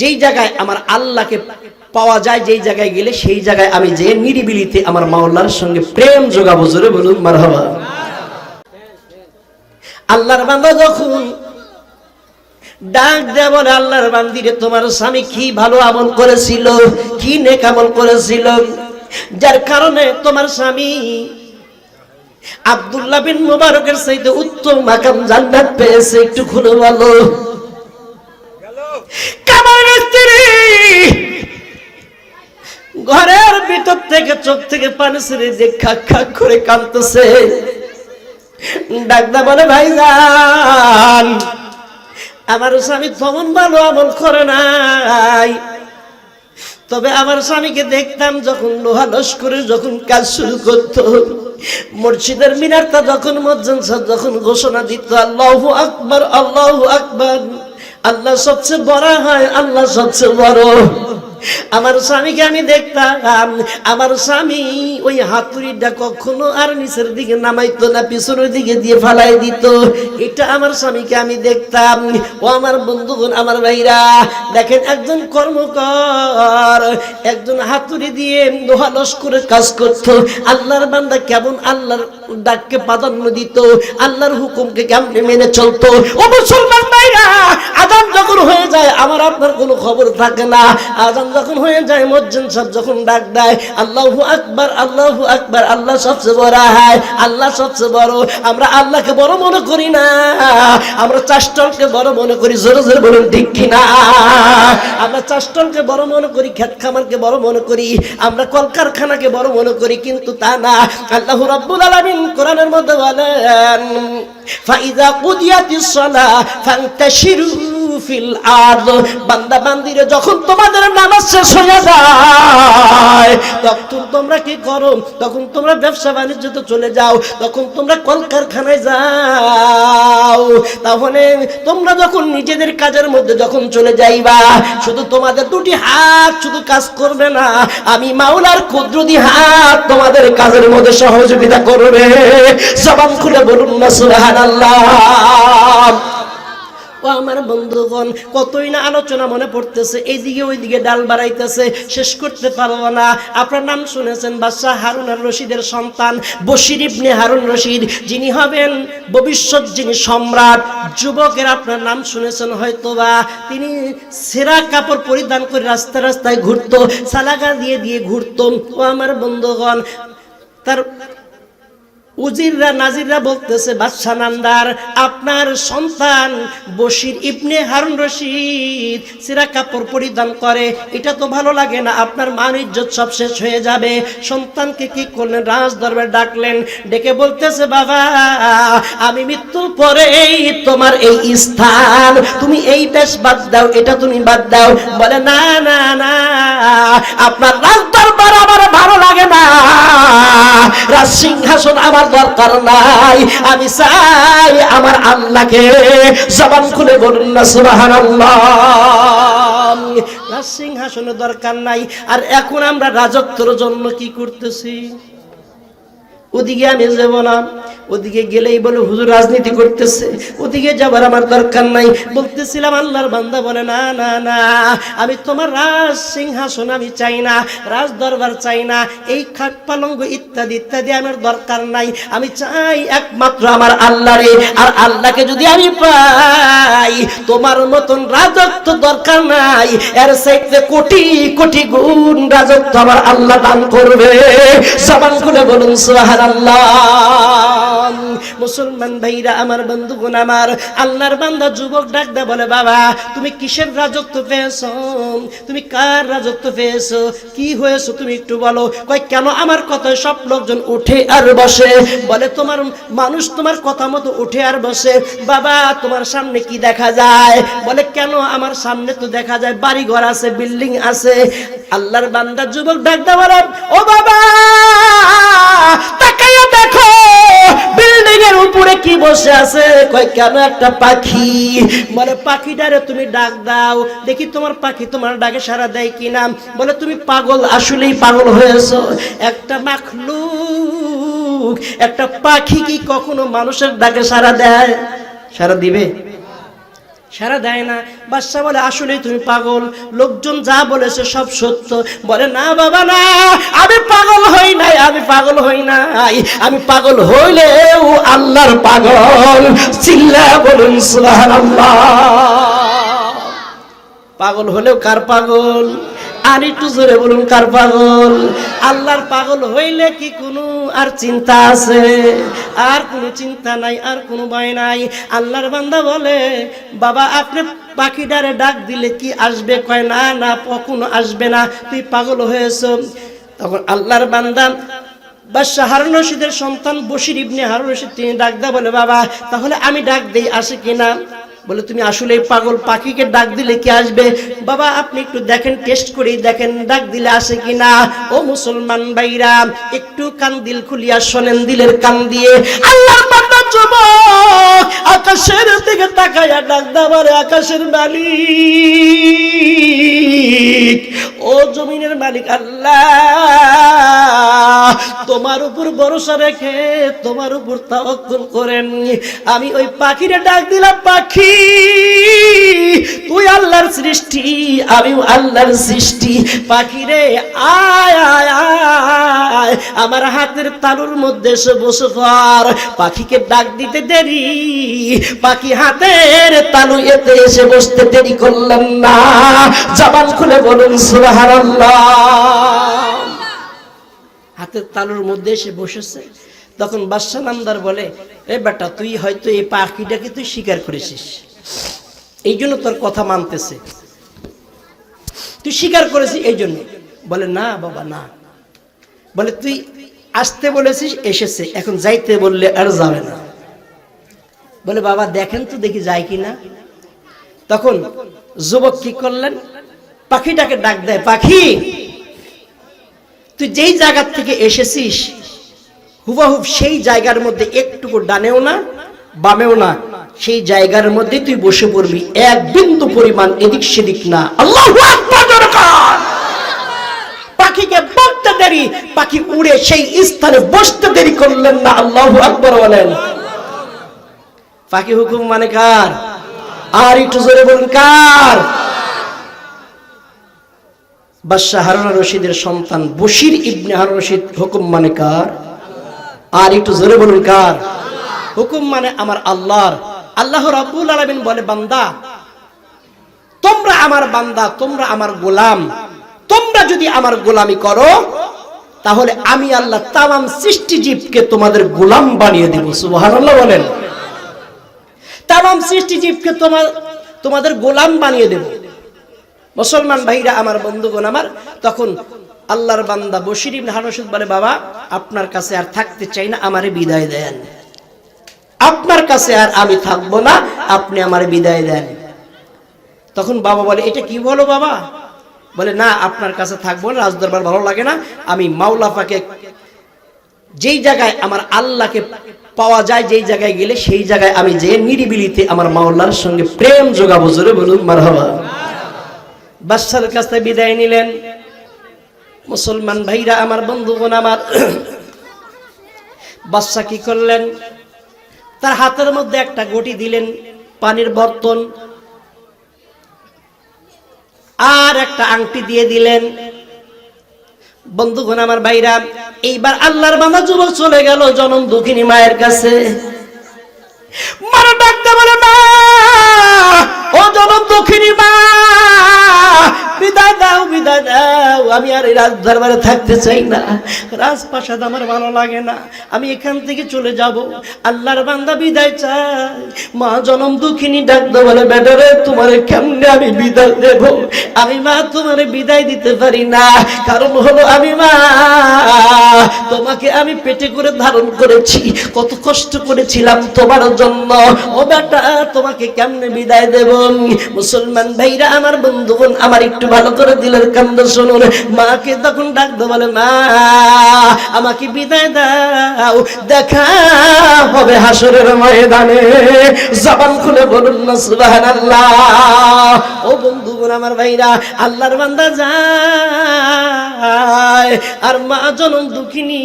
যেই জায়গায় আমার আল্লাহকে পাওয়া যায়, যেই জায়গায় গেলে সেই জায়গায় আমি যে নিরিবিলিতে আমার মাওলার সঙ্গে প্রেম যোগাবো, জোরে বলুন, মারহাবা। আল্লাহর বান্দা যখন ডাক দেয়া, বলে, আল্লাহর বান্দিরে, তোমার স্বামী কি ভালো আমল করেছিল, কি নেক আমল করেছিল? যার কারণে তোমার স্বামী আব্দুল্লাহ বিন মুবারকের চাইতে উত্তম মাকাম জান্নাত পেয়েছে, একটু খুলে বলো। ঘরের ভিতর থেকে চোখ থেকে পানি ছেড়ে যে খাক খাক করে কাঁদতেছে। ডাকদা বলে, ভাইজান, আমার স্বামী তেমন ভালো আমল করে নাই। তবে আমার স্বামীকে দেখতাম যখন লোহা লস্করে যখন কাজ শুরু করত। মসজিদের মিনারটা যখন মজ্জন সাহেব যখন ঘোষণা দিত, আল্লাহু আকবর, আল্লাহ আকবার। আল্লাহ সবচেয়ে বড় হয় আল্লাহ সবচেয়ে বড়। আমার স্বামীকে আমি দেখতাম। আমার স্বামী ওই হাতুড়িটা কখনো আর নিচের দিকে নামাইতো না, পিছনের দিকে দিয়ে ফালাই দিত। এটা আমার স্বামীকে আমি দেখতাম। ও আমার বন্ধুগণ, আমার ভাইরা, দেখেন একজন কর্মকর, একজন হাতুড়ি দিয়ে লোহা করে কাজ করত। আল্লাহর বান্দা কেমন আল্লাহর ডাককে প্রাধান্য দিত, আল্লাহর হুকুমকে কেমন মেনে চলতো। ও মুসলমান ভাইরা, আজান যখন হয়ে যায়, আমার আপনার কোনো খবর থাকে না। আজান যখন হয়ে যায় মজ্জিদ সব যখন ডাক দেয়, আল্লাহু আকবার আল্লাহু আকবার, আল্লাহ সবচেয়ে বড় হয়, আল্লাহ সবচেয়ে বড়। আমরা আল্লাহকে বড় মনে করি না, আমরা চাষ্টলকে বড় মনে করি, জোরে জোরে বলুন, ঠিক কিনা? আমরা চাষ্টলকে বড় মনে করি খেত খামারকে বড় মনে করি, আমরা কলকারখানাকে বড় মনে করি, কিন্তু তা না। আল্লাহ রাব্বুল আলামিন কোরআনের মধ্যে বলেন ফাইদা কুদিয়াতিস সালাহ ফান্তাশিরু ফিল আরদ। বান্দা বান্দিরে যখন তোমাদের নামাজ শেষ হয়ে যায় তখন তোমরা কি করো? তখন তোমরা ব্যবসা বাণিজ্যতে চলে যাও। তখন তোমরা কলকারখানায় যাও। তাহলে তোমরা যখন নিজেদের কাজের মধ্যে যখন চলে যাইবা, শুধু তোমাদের দুটি হাত শুধু কাজ করবে না, আমি মাওলার কুদরতি হাত তোমাদের কাজের মধ্যে সহযোগিতা করবে। জবান খুলে বলুন না, সুবহানাল্লাহ। ও আমার বন্ধুগণ, কতই না আলোচনা মনে পড়তেছে এইদিকে ওইদিকে ডাল বাড়াইতেছে, শেষ করতে পারব না। আপনার নাম শুনেছেন বাদশাহ হারুন আর রশিদের সন্তান, বশির ইবনে হারুন রশিদ, যিনি হবেন ভবিষ্যৎ যিনি সম্রাট। যুবকের আপনার নাম শুনেছেন হয়তোবা, তিনি সেরা কাপড় পরিধান করে রাস্তা রাস্তায় ঘুরতো, সালাগা দিয়ে দিয়ে ঘুরতো। ও আমার বন্ধুগণ, তার উজিররা, নাজিররা বলতেছে, বাদশা নান্দার, আপনার সন্তান বশির ইবনে হারুন রশিদ সিরা কাপড় পরিধান করে। এটা তো ভালো লাগে না, আপনার মান ইজ্জত সব শেষ হয়ে যাবে। সন্তানকে কি করলেন? রাজ দরবার ডাকলেন, ডেকে বলতেছে, বাবা, আমি মৃত্যুর পরেই তোমার এই স্থান, তুমি এই দেশ বাদ দাও, এটা তুমি বাদ দাও। বলে, না না না, আপনার রাজ দরবার আমার ভালো লাগে না। রাজ সিংহাসন আমার দরকার নাই। আমি চাই আমার আল্লাহকে জবান খুলে বলুন না, সুবহানাল্লাহ। সিংহাসনের দরকার নাই। আর এখন আমরা রাজত্বর জন্য কি করতেছি? ওদিকে আমি যাব না। ওদিকে গেলেই বলে, হুজুর রাজনীতি করতেছে। ওদিকে যাবার আমার দরকার নাই। বলতেছিলাম, আল্লাহর বান্দা বলে, না না না, আমি তোমার রাজ সিংহাসন আমি চাই না, রাজ দরবার চাই না, এই খাট পালঙ্গ ইত্যাদি ইত্যাদি আমার দরকার নাই। আমি চাই একমাত্র আমার আল্লাহরে, আর আল্লাহকে যদি আমি পাই, তোমার মতন রাজত্ব দরকার নাই। এর সাইতে কোটি কোটি গুণ রাজত্ব আমার আল্লাহ দান করবে। সবান খুলে বলুন, সুবহানাল্লাহ। মুসলমান ভাইরা, আমার বন্ধুগণ, আমার আল্লাহর বান্দা যুবক ডাক দে বলে, বাবা, তুমি কিসের রাজত্ব পেয়েছ? তুমি কার রাজত্ব পেয়েছ? কি হয়েছো তুমি একটু বলো। কয়, কেন আমার কথায় সব লোকজন উঠে আর বসে? বলে, তোমার মানুষ তোমার কথা মতো উঠে আর বসে। বাবা, তোমার সামনে কি দেখা যায়? বলে, কেন আমার সামনে তো দেখা যায়? বাড়ি ঘর আছে, বিল্ডিং আছে। আল্লাহর বান্দা যুবক ডাক দে বলে, ও বাবা! বসে আছে। কয়, কেন একটা পাখি? বলে, পাখিটারে তুমি ডাক দাও। দেখি তোমার পাখি তোমার ডাকে সারা দেয় কিনা? বলে, তুমি পাগল, আসলেই পাগল হয়েছ। একটা মাখলু একটা পাখি কি কখনো মানুষের ডাকে সারা দেয়? সারা দিবে? সারা দেয় না। বাচ্চা বলে আসলে তুমি পাগল। লোকজন যা বলেছে সব সত্য। বলে, না বাবা, না। আমি পাগল হই নাই, আমি পাগল হই নাই। আমি পাগল হইলেও আল্লাহর পাগল। চিল্লা বলুন, সুবহানাল্লাহ। পাগল হলেও কার পাগল? আর একটু জোরে বলুন, কার পাগল? আল্লাহর পাগল হইলে কি কোনো আর চিন্তা আছে? আর কোনো চিন্তা নাই, আর কোনো ভয় নাই। আল্লাহর বান্দা বলে, বাবা, আপনি পাখিটারে ডাক দিলে কি আসবে? কয়, না না, কখনো আসবে না। তুই পাগল হয়েছ। তখন আল্লাহর বান্দা বাদশাহ হারুন রশিদের সন্তান বশির ইবনে হারুন রশিদ তিনি ডাক দেয় বলে, বাবা, তাহলে আমি ডাক দেই, আসে কিনা বলে, তুমি আসলে পাগল পাখিকে ডাক দিলে কি আসবে? বাবা, আপনি একটু দেখেন, টেস্ট করেই দেখেন, ডাক দিলে আসে কিনা ও মুসলমান ভাইরা, একটু কান দিল খুলিয়া শোনেন দিলের কান দিয়ে। আল্লাহ আকাশের দিকে তাকাইয়া ডাক দাবারে আকাশের মালিক। ও জমিনের মালিক, আল্লাহ, তোমার উপর ভরসা রেখে তোমার উপর তাওয়াক্কুল করেন। আমি ওই পাখিরে ডাক দিলাম, পাখি। তুই আল্লাহর সৃষ্টি আমি আল্লাহর সৃষ্টি। পাখিরে, আয় আয় আয়। আমার হাতের তালুর মধ্যে এসে বসে পর পাখিকে ডাক দিতে দেরি। পাখি হাতের তালু এতে এসে বসতে দেরি করলেন না। জবান খুলে বলুন, সুবহানাল্লাহ। হাতের তালুর মধ্যে এসে বসেছে। তখন বাদশাহ নামদার বলে, এ বেটা, তুই হয়তো এই পাখিটাকে তুই স্বীকার করেছিস। এই জন্য তোর কথা মানতেছে। তুই স্বীকার করেছিস এই জন্য বলে, না, বাবা, না। বলে, তুই আসতে বলেছিস, এসেছে। এখন যাইতে বললে আর যাবে না। বলে, বাবা, দেখেন তো দেখি যায় কি না। তখন যুবক কি করলেন? পাখিটাকে ডাক দেয়, পাখি, তুই যেই জায়গার থেকে এসেছিস, হুবাহুব সেই জায়গার মধ্যে একটুকু ডানেও না, বামেও না। সেই জায়গার মধ্যে তুই বসে পড়বি। এক বিন্দু পরিমাণ এদিক সেদিক না। আল্লাহ পাখিকে বলতে দেরি, পাখি উড়ে সেই স্থানে বসতে দেরি করলেন না। আল্লাহ আকবর বলেন। পাখি হুকুম মানে কার? আর একটু জোরে বলুন, কার? বাদশাহ রশিদের সন্তান বশির ইবনে হারুন রশিদ হুকুম মানে কার? আর একটু জোরে বলুন, কার? হুকুম মানে আমার আল্লাহর আল্লাহ রাব্বুল আলামিন বলে, বান্দা, তোমরা আমার বান্দা, তোমরা আমার গোলাম। তোমরা যদি আমার গোলামি করো, তাহলে আমি আল্লাহ তামাম সৃষ্টিজীবকে তোমাদের গোলাম বানিয়ে দেব। সুবহানাল্লাহ বলেন। তামাম সৃষ্টিজীবকে তোমার তোমাদের গোলাম বানিয়ে দেব। মুসলমান ভাইরা, আমার বন্ধুগণ আমার, তখন আল্লাহর বান্দা বশির ইবনে হানসুদ বলে, বাবা, আপনার কাছে আর থাকতে চাই না, আমারে বিদায় দেন। আপনার কাছে আর আমি থাকব না, আপনি আমার বিদায় দেন। তখন বাবা বলে, এটা কি বলো বাবা? বলে, না, আপনার কাছে থাকব না, রাজদরবার ভালো লাগে না, আমি মাওলাফাকে যেই জায়গায় আমার আল্লাহকে পাওয়া যায়, যেই জায়গায় গেলে সেই জায়গায় আমি যে নিরিবিলিতে আমার মাওলার সঙ্গে প্রেম যোগাবো, জোরে বলুন, মারহাবা। বাদশার কাছে বিদায় নিলেন। মুসলমান ভাইরা, আমার বন্ধুগণ, আমার বাদশা কি করলেন? তার হাতের মধ্যে একটা গটি দিলেন পানির বর্তন। আর একটা আংটি দিয়ে দিলেন। বন্ধুগণ, আমার ভাইরা, এইবার আল্লাহর বান্দা যুবক চলে গেল জনম দুঃখিনী মায়ের কাছে। মা, ও জনম দুঃখিনী মা বিদায় দাও বিদায় দাও। আমি আর এই রাজ দরবারে থাকতে চাই না। রাজপ্রাসাদ আমার ভালো লাগে না। আমি এখান থেকে চলে যাব। আল্লাহর বান্দা বিদায় চাই। মা জনম দুঃখিনী ডাকতে বলে, বেটারে, তোমারে কেমনে আমি বিদায় দেব? আমি মা তোমারে বিদায় দিতে পারি না। কারণ হলো আমি মা। তোমাকে আমি পেটে করে ধারণ করেছি। কত কষ্ট করেছিলাম তোমার জন্য। ও বেটা, তোমাকে কেমনে বিদায় দেব? মুসলমান ভাইরা, আমার বন্ধুগণ, আমার একটু ভালো করে দিলের কান্দ শুনুন। মাকে তখন ডাকতে বলে, মা, আমাকে বিদায় দাও। দেখা হবে হাসরের ময়দানে। জবান খুলে বলুন না, সুবহানাল্লাহ। ও বন্ধুগণ, আমার ভাইরা, আল্লাহর বান্দা যায় যায়। আর মা জনম দুঃখিনী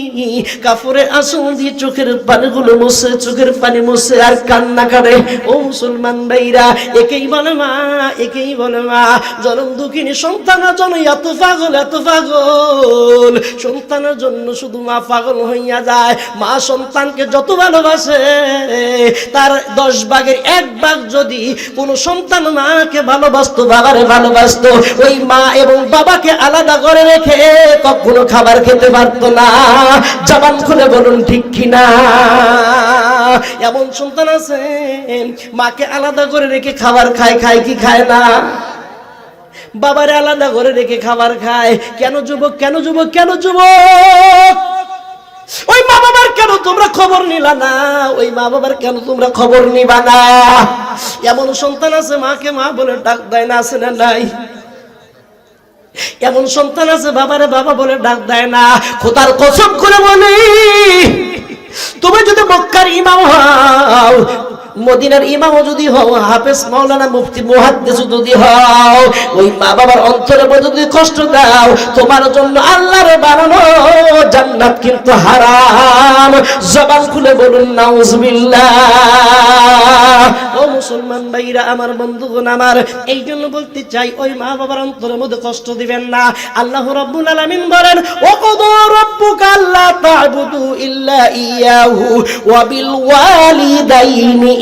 কাপড়ে আসুন দিয়ে চোখের পানিগুলো মুছে, চোখের পানি মুছে আর কান্না করে। ও মুসলমান ভাইরা, একেই বলে মা, একেই বলে মা। জনম দুঃখিনী, সন্তানের জন্য এত পাগল এত পাগল। সন্তানের জন্য শুধু মা পাগল হইয়া যায়। মা সন্তানকে যত ভালোবাসে, তার দশ ভাগের এক ভাগ যদি কোনো সন্তান মাকে ভালোবাসতো, বাবারে ভালোবাসতো, ওই মা এবং বাবাকে আলাদা করে রেখে কখনো খাবার খেতে পারতো না। জবান খুলে বলুন, ঠিক কিনা? এমন সন্তান আছে মাকে আলাদা করে রেখে খাবার খায় খায় কি খায় না? বাবারে আলাদা করে রেখে খাবার খায়। কেন যুবক কেন যুবক কেন যুবক? ওই মা বাবার কেন তোমরা খবর নিলা না? ওই মা বাবার কেন তোমরা খবর নিবা না? এমন সন্তান আছে, মাকে মা বলে ডাক দেয় না, আছে না নাই? এমন সন্তান আছে বাবারে বাবা বলে ডাক দেয় না। খোদার কসম করে বলি তুমি যদি মক্কার ইমাম হও, মদিনার ইমামও যদি হও, হাফেজ মাওলানা মুফতি মুহাদ্দিস যদি হও, ওই মা বাবার অন্তরে যদি কষ্ট দাও, তোমার জন্য আল্লাহর বানানো জান্নাত কিন্তু হারাম। জবান খুলে বলুন, নাউজুবিল্লাহ। ও মুসলমান ভাইরা, আমার বন্ধুগণ, আমার এই জন্য বলতে চাই, ওই মা বাবার অন্তরের মধ্যে কষ্ট দিবেন না। আল্লাহ রাব্বুল আলামিন বলেন ও কদু রাব্বুকা আল্লা তা'বুদু ইল্লা ইয়াহু ওয়া বিল ওয়ালিদাইনি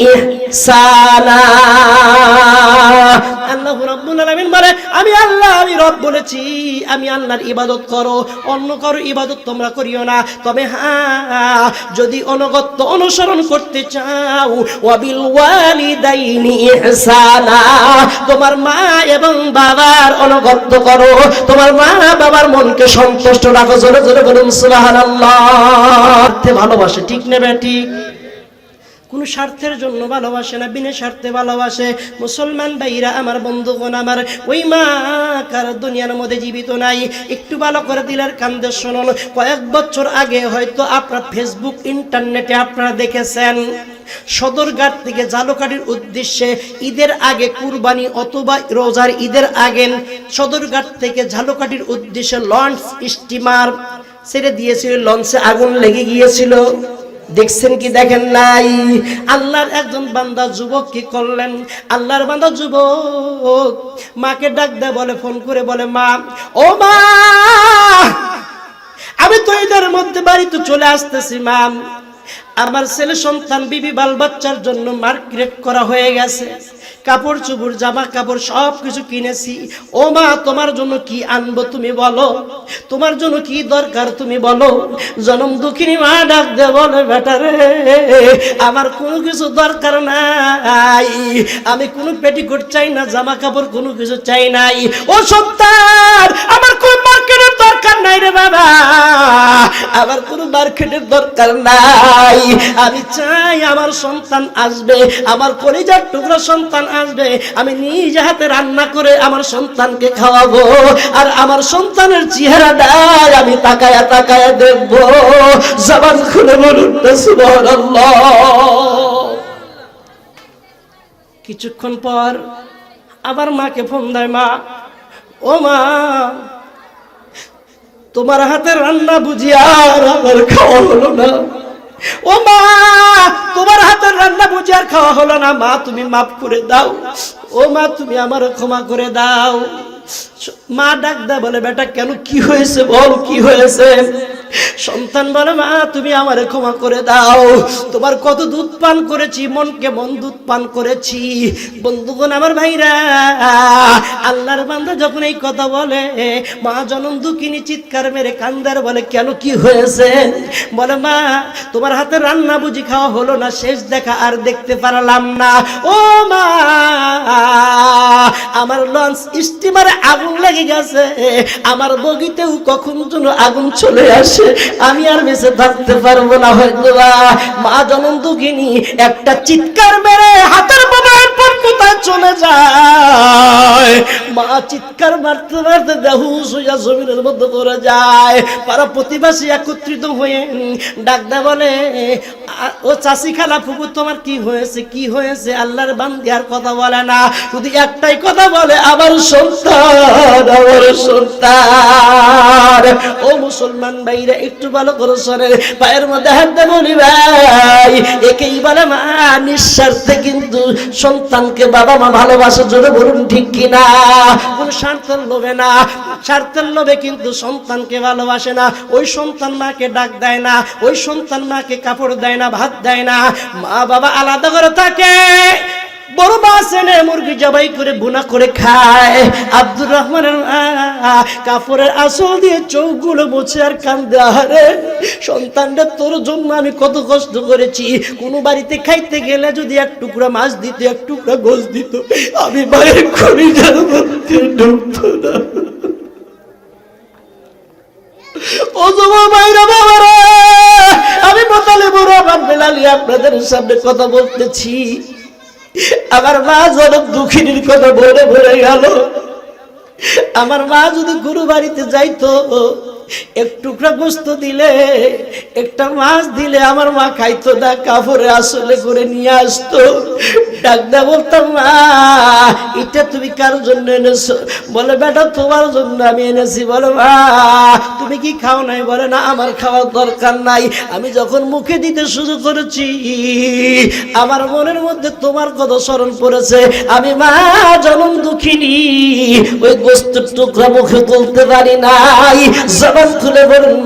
ইহসানা আল্লাহ রাব্বুল আলামিন আমি আল্লাহ, আমি রব বলেছি, আমি আল্লাহর ইবাদত করো। অন্য কারও ইবাদত তোমরা করিও না। তবে হ্যাঁ যদি অনগত্য অনুসরণ করতে চাও, ওয়াবিল ওয়ালিদাইনি ইহসানা। তোমার মা এবং বাবার অনগত্য করো। তোমার মা বাবার মনকে সন্তুষ্ট রাখো। জোরে জোরে বলুন, সুবহানাল্লাহ। ভালোবাসে, ঠিক নেবে ঠিক? কোন স্বার্থের জন্য ভালোবাসে না, বিনা স্বার্থে ভালোবাসে। মুসলমান ভাইরা, আমার বন্ধুগণ আমার, ওই মা কার দুনিয়ার মধ্যে জীবিত নাই। একটু ভালো করে দিলের কান্দে শুনুন। কয়েক বছর আগে হয়তো আপনার ফেসবুক, ইন্টারনেটে আপনারা দেখেছেন, সদরঘাট থেকে জালুকাটির উদ্দেশ্যে ঈদের আগে কুরবানি অথবা রোজার ঈদের আগে সদরঘাট থেকে ঝালুকাটির উদ্দেশ্যে লঞ্চ স্টিমার ছেড়ে দিয়েছিল, লঞ্চে আগুন লেগে গিয়েছিল। দেখছেন কি দেখেন নাই? আল্লাহর একজন বান্দা যুবক কি করলেন? আল্লাহর বান্দা যুবক মাকে ডাক দেয়, বলে, ফোন করে বলে, মা, ও মা, আমি তো এদের মধ্যে বাড়িতে চলে আসতেছি, মা। আমার ছেলে সন্তান, বিবি, বাল বাচ্চার জন্য মার্কেট করা হয়ে গেছে। কাপড় চুপড়, জামা কাপড় সব কিছু কিনেছি। ও মা, তোমার জন্য কি আনব তুমি বলো? তোমার জন্য কি দরকার তুমি বলো? জনম দুঃখিনী মা ডাক দে বলে বেটারে আমার কোনো কিছু দরকার নাই। আমি কোনো পেটিকোট চাই না, জামা কাপড় কোনো কিছু চাই নাই। ও সন্তান আমার কোন দরকার নাই রে বাবা। আমার কোনো মার্কেটের দরকার নাই। আমি চাই আমার সন্তান আসবে, আমার কলিজার টুকরো সন্তান আসবে। আমি নিজ হাতে রান্না করে আমার সন্তানকে খাওয়াবো। আর আমার সন্তানের চেহারাটাই আমি তাকায়া তাকায়া দেখব। জবান খুলে বলুন কিছুক্ষণ পর আবার মাকে ফোন দেয় মা। ও মা তোমার হাতে রান্না বুঝি আর আমার খাওয়া হলো না। ও মা, তোমার হাতের রান্না বুঝি আর খাওয়া হলো না। মা, তুমি মাফ করে দাও। ও মা, তুমি আমার ক্ষমা করে দাও। মা ডাক দা বলে, বেটা, কেন কি হয়েছে? বল, কি হয়েছে? সন্তান বলে মা, তুমি আমার ক্ষমা করে দাও। তোমার কত দুধ পান করেছি, মনকে মন দুধ পান করেছি। বন্ধুগণ আমার ভাইরা, আল্লাহর বান্দা যখন এই কথা বলে, মা জনম দুঃখিনী চিৎকার মেরে কান্দার বলে, কেন কি হয়েছে? বলে, মা, তোমার হাতে রান্না বুঝি খাওয়া হলো না, শেষ দেখা আর দেখতে পারলাম না। ও মা, আমার লঞ্চ স্টিমারে আগুন লেগে গেছে। আমার বগিতেও কখন যেন আগুন চলে আসে। আমি আর বেঁচে থাকতে পারব না হয়তো মা জনম দুঃখিনী একটা চিৎকার মেরে হাতের ফোন কোথায় চলে যায়। মা চিৎকার মারতে মারতে বেহুশ হইয়া জমিনের মধ্যে পড়ে যায়। পাড়া প্রতিবাসী একত্রিত হয়ে ডাকদা বলে ও চাষি খালা ফুকু, তোমার কি হয়েছে? কি হয়েছে? আল্লাহর বান্দি আর কথা বলে না। শুধু একটাই কথা বলে, আমার সন্তান আমার সন্তান। ও মুসলমান ভাইরা, একটু ভালো করে শোনে। পায়ের মধ্যে হাত দিয়ে বলি ভাই? একেই বলে মা, নিঃস্বার্থে কিন্তু সন্তানকে বাবা মা ভালোবাসে যদি বলুন ঠিক কিনা? কোন স্বার্থের লোভে না। স্বার্থের লোভে কিন্তু সন্তানকে ভালোবাসে না। ওই সন্তান মাকে ডাক দেয় না। ওই সন্তান মাকে কাপড় দেয় না, ভাত দেয় না। মা বাবা আলাদা করে থাকে। বড় মুরগি জবাই করে করে খায়। আব্দুর রহমানের কাপড়ের আসল দিয়ে চোখগুলো মুছে আর কান্দে সন্তানটা তোর জন্য আমি কত কষ্ট করেছি। কোনো বাড়িতে খাইতে গেলে যদি এক টুকরা মাছ দিত, এক টুকরা গোস দিত, আমি মায়ের খড়িটার মধ্যে না। আমি মোতালে বড় আপনাদের সামনে কথা বলতেছি। আমার মা যেন দুঃখিনীর কথা বলে ভরে গেল। আমার মা যদি গুরু বাড়িতে যাইতো এক টুকরা গোস্ত দিলে, একটা মাছ দিলে আমার মা খাইতো না, কাপড়ে আসলে করে নিয়ে আসতো। ডাকদা বলতাম, মা, এটা তুমি কার জন্য বলে, বেটা, তোমার জন্য আমি এনেছি। মা, তুমি কি খাও নাই? বলে, না, আমার খাওয়ার দরকার নাই। আমি যখন মুখে দিতে শুরু করেছি, আমার মনের মধ্যে তোমার কথা স্মরণ পড়েছে। আমি, মা, জনম দুঃখিনী, ওই গোস্তের টুকরা মুখে তুলতে পারি নাই। জবান খুলে বলুন